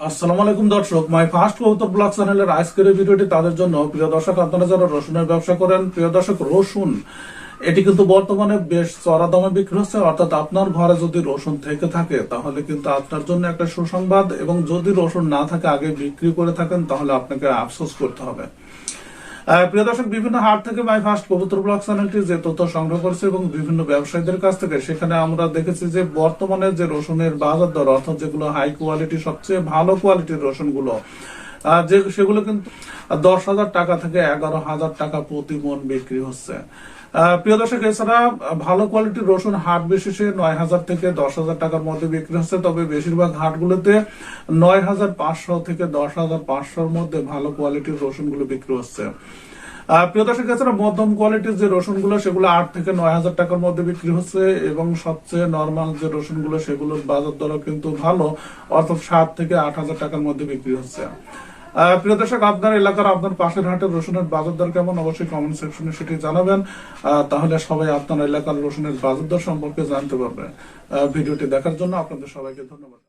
আসসালামু আলাইকুম দর্শক মাই ফার্স্ট কৌতর ব্লগ চ্যানেলের আজকের ভিডিওটি তাদের জন্য প্রিয় দর্শক আপনারা যারা রসুনের ব্যবসা করেন, প্রিয় দর্শক, রসুন। এটি কিন্তু বর্তমানে বেশ চড়া দামে বিক্রি হচ্ছে, অর্থাৎ আপনার ঘরে যদি রসুন থেকে থাকে, তাহলে কিন্তু আপনার জন্য একটা সুসংবাদ এবং যদি রসুন না থাকে, আগে বিক্রি করে থাকেন, তাহলে আপনাকে আফসোস করতে হবে। প্রিয় দর্শক, বিভিন্ন হাট থেকে মাই ফার্স্ট কবুতর ব্লগ চ্যানেলটি যে তথ্য সংগ্রহ করেছে এবং বিভিন্ন ব্যবসায়ীদের কাছ থেকে, সেখানে আমরা দেখেছি যে বর্তমানে যে রসুনের বাজার দর, অর্থাৎ যেগুলো হাই কোয়ালিটি সবচেয়ে ভালো কোয়ালিটির রসুনগুলো যে সেগুলো কিন্তু দশ হাজার টাকা থেকে এগারো হাজার টাকা প্রতি মন বিক্রি হচ্ছে। প্রিয় দর্শক, এছাড়া ভালো কোয়ালিটির রসুন হাট বিশেষে নয় হাজার থেকে দশ হাজার টাকার মধ্যে বিক্রি হচ্ছে, তবে বেশিরভাগ হাটগুলোতে নয় হাজার পাঁচশো থেকে দশ হাজার পাঁচশোর মধ্যে ভালো কোয়ালিটির রসুনগুলো বিক্রি হচ্ছে। প্রিয় দর্শক, এছাড়া মধ্যম কোয়ালিটির যে রসুনগুলো, সেগুলো আট থেকে নয় হাজার টাকার মধ্যে বিক্রি হচ্ছে এবং সবচেয়ে নর্মাল যে রসুনগুলো, সেগুলোর বাজার দরও কিন্তু ভালো, অর্থাৎ সাত থেকে আট হাজার টাকার মধ্যে বিক্রি হচ্ছে। প্রিয় দর্শক, আপনার এলাকার আপনার পাশের হাটের রসুনের বাজার দর কেমন? অবশ্যই কমেন্ট সেকশনে সেটি জানাবেন। তাহলে সবাই আপনার এলাকার রসুনের বাজার দর সম্পর্কে জানতে পারবে। ভিডিওটি দেখার জন্য আপনাদের সবাইকে ধন্যবাদ।